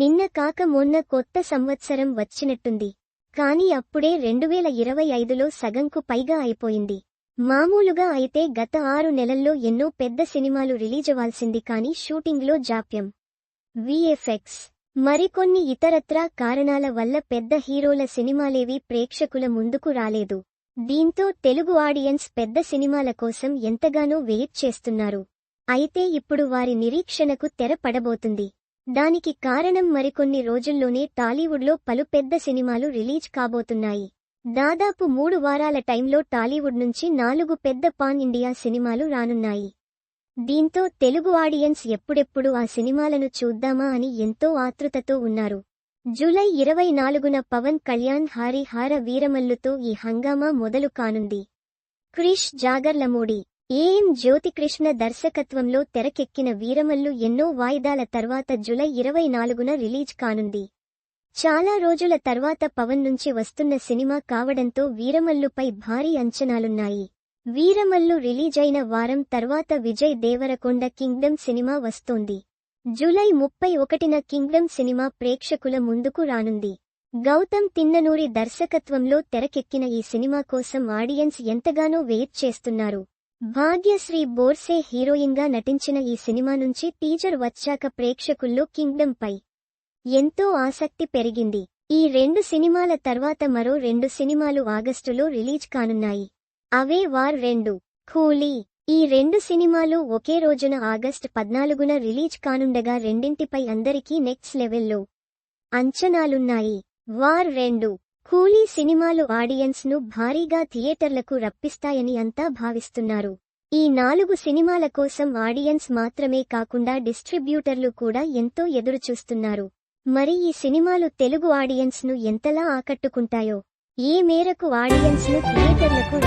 నిన్న కాక మొన్న కొత్త సంవత్సరం వచ్చినట్టుంది. కాని అప్పుడే రెండువేల ఇరవై ఐదులో సగంకు పైగా అయిపోయింది. మామూలుగా అయితే గత ఆరు నెలల్లో ఎన్నో పెద్ద సినిమాలు రిలీజవ్వాల్సింది కాని షూటింగ్లో జాప్యం. విఎఫ్ఎక్స్. మరికొన్ని ఇతరత్రా కారణాల వల్ల పెద్ద హీరోల సినిమాలేవి ప్రేక్షకుల ముందుకు రాలేదు. దీంతో తెలుగు ఆడియన్స్ పెద్ద సినిమాల కోసం ఎంతగానో వెయిట్ చేస్తున్నారు. అయితే ఇప్పుడు వారి నిరీక్షణకు తెర పడబోతుంది. దానికి కారణం మరికొన్ని రోజుల్లోనే టాలీవుడ్లో పలు పెద్ద సినిమాలు రిలీజ్ కాబోతున్నాయి. దాదాపు మూడు వారాల టైంలో టాలీవుడ్ నుంచి నాలుగు పెద్ద పాన్ ఇండియా సినిమాలు రానున్నాయి. దీంతో తెలుగు ఆడియన్స్ ఎప్పుడెప్పుడు ఆ సినిమాలను చూద్దామా అని ఎంతో ఆతృతతో ఉన్నారు. జూలై ఇరవై నాలుగున పవన్ కళ్యాణ్ హారి హార వీరమల్లుతో ఈ హంగామా మొదలు కానుంది. క్రిష్ జాగర్లమూడి ఏఎం జ్యోతికృష్ణ దర్శకత్వంలో తెరకెక్కిన వీరమల్లు ఎన్నో వాయిదాల తర్వాత జులై ఇరవై నాలుగున రిలీజ్ కానుంది. చాలా రోజుల తర్వాత పవన్ నుంచి వస్తున్న సినిమా కావడంతో వీరమల్లుపై భారీ అంచనాలున్నాయి. వీరమల్లు రిలీజైన వారం తర్వాత విజయ్ దేవరకొండ కింగ్డమ్ సినిమా వస్తోంది. జూలై ముప్పై ఒకటిన కింగ్డమ్ సినిమా ప్రేక్షకుల ముందుకు రానుంది. గౌతమ్ తిన్ననూరి దర్శకత్వంలో తెరకెక్కిన ఈ సినిమా కోసం ఆడియన్స్ ఎంతగానో వెయిట్ చేస్తున్నారు. భాగ్యశ్రీ బోర్సే హీరోయిన్గా నటించిన ఈ సినిమా నుంచి టీజర్ వచ్చాక ప్రేక్షకుల్లో కింగ్డమ్ పై ఎంతో ఆసక్తి పెరిగింది. ఈ రెండు సినిమాల తర్వాత మరో రెండు సినిమాలు ఆగస్టులో రిలీజ్ కానున్నాయి. అవే వార్ రెండు కూలీ. ఈ రెండు సినిమాలు ఒకే రోజున ఆగస్ట్ పద్నాలుగున రిలీజ్ కానుండగా రెండింటిపై అందరికీ నెక్స్ట్ లెవెల్లో అంచనాలున్నాయి. వార్ రెండు కూలీ సినిమాలు ఆడియన్స్ను భారీగా థియేటర్లకు రప్పిస్తాయని అంతా భావిస్తున్నారు. ఈ నాలుగు సినిమాల కోసం ఆడియన్స్ మాత్రమే కాకుండా డిస్ట్రిబ్యూటర్లు కూడా ఎంతో ఎదురుచూస్తున్నారు. మరి ఈ సినిమాలు తెలుగు ఆడియన్స్ను ఎంతలా ఆకట్టుకుంటాయో? ఏ మేరకు ఆడియన్స్ను థియేటర్లకు